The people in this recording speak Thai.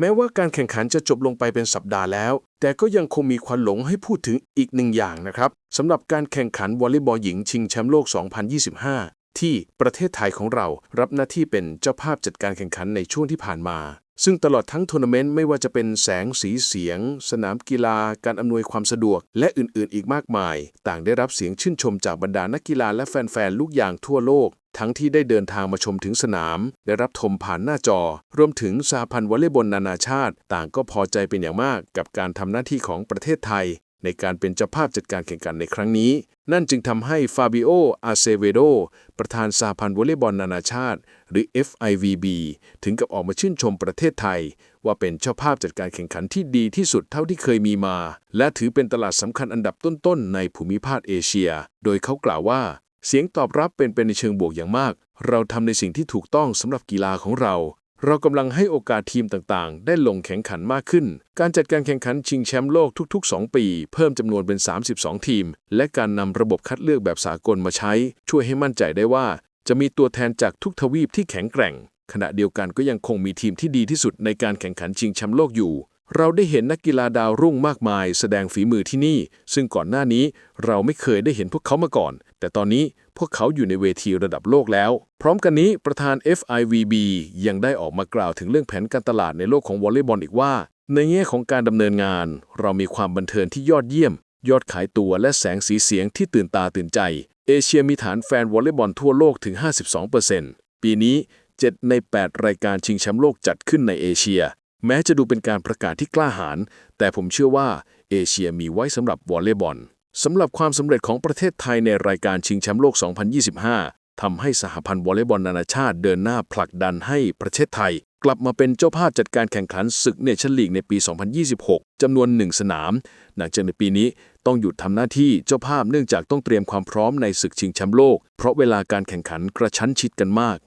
แม้ว่าการแข่งขันจะจบลงไปเป็นสัปดาห์แล้ว แต่ก็ยังคงมีควันหลงให้พูดถึงอีกหนึ่งอย่างนะครับสำหรับการแข่งขันวอลเลย์บอลหญิงชิงแชมป์โลก 2025 ที่ประเทศไทยของเรารับหน้าที่เป็นเจ้าภาพจัดการแข่งขันในช่วงที่ผ่านมา ซึ่งตลอดทั้งทัวร์นาเมนต์ไม่ว่าจะเป็นแสงสีเสียง สนามกีฬา การอำนวยความสะดวก และอื่นๆ อีกมากมาย ต่างได้รับเสียงชื่นชมจากบรรดานักกีฬาและแฟนๆลูกยางทั่วโลก ทั้งที่ได้เดินทางมาชมถึงสนาม ได้รับชมผ่านหน้าจอ รวมถึงสหพันธ์วอลเลย์บอลนานาชาติ ต่างก็พอใจเป็นอย่างมากกับการทำหน้าที่ของประเทศไทย ในการเป็นเจ้าภาพจัดการแข่งขันในครั้งนี้ นั่นจึงทำให้ฟาบิโอ อาเซเวโด ประธานสหพันธ์วอลเลย์บอลนานาชาติ หรือ FIVB ถึงกับออกมาชื่นชมประเทศไทย ว่าเป็นเจ้าภาพจัดการแข่งขันที่ดีที่สุดเท่าที่เคยมีมา และถือเป็นตลาดสำคัญอันดับต้นๆในภูมิภาคเอเชีย โดยเขากล่าวว่า เสียงตอบรับเป็นไปในเชิงบวกอย่างมาก เราทำในสิ่งที่ถูกต้องสำหรับกีฬาของเรา เรากำลังให้โอกาสทีมต่างๆ ได้ลงแข่งขันมากขึ้น การจัดการแข่งขันชิงแชมป์โลกทุก ๆ 2 ปี เพิ่มจำนวนเป็น 32 ทีม และการนำระบบคัดเลือกแบบสากลมาใช้ ช่วยให้มั่นใจได้ว่า จะมีตัวแทนจากทุกทวีปที่แข็งแกร่ง ขณะเดียวกันก็ยังคงมีทีมที่ดีที่สุดในการแข่งขันชิงแชมป์โลกอยู่เราได้เห็นนักกีฬาดาวรุ่งมากมาย แสดงฝีมือที่นี่ ซึ่งก่อนหน้านี้เราไม่เคยได้เห็นพวกเขามาก่อน แต่ตอนนี้พวกเขาอยู่ในเวทีระดับโลกแล้ว พร้อมกันนี้ประธาน FIVB ยังได้ออกมากล่าวถึงเรื่องแผนการตลาดในโลกของวอลเลย์บอลอีกว่า ในแง่ของการดำเนินงาน เรามีความบันเทิงที่ยอดเยี่ยม ยอดขายตัวและแสงสีเสียงที่ตื่นตาตื่นใจ เอเชียมีฐานแฟนวอลเลย์บอลทั่วโลกถึง 52%ปีนี้ 7 ใน 8 รายการชิงแชมป์โลกจัดขึ้นในเอเชีย แม้จะดูเป็นการประกาศที่กล้าหาญแต่ผมเชื่อว่าเอเชียมีไว้สำหรับวอลเลย์บอล สำหรับความสำเร็จของประเทศไทยในรายการชิงแชมป์โลก 2025 ทำให้สหพันธ์วอลเลย์บอลนานาชาติเดินหน้าผลักดันให้ประเทศไทย กลับมาเป็นเจ้าภาพจัดการแข่งขันศึกเนชั่นลีกในปี 2026 จำนวนหนึ่งสนาม หลังจากในปีนี้ต้องหยุดทำหน้าที่เจ้าภาพเนื่องจากต้องเตรียมความพร้อมในศึกชิงแชมป์โลก เพราะเวลาการแข่งขันกระชั้นชิดกันมาก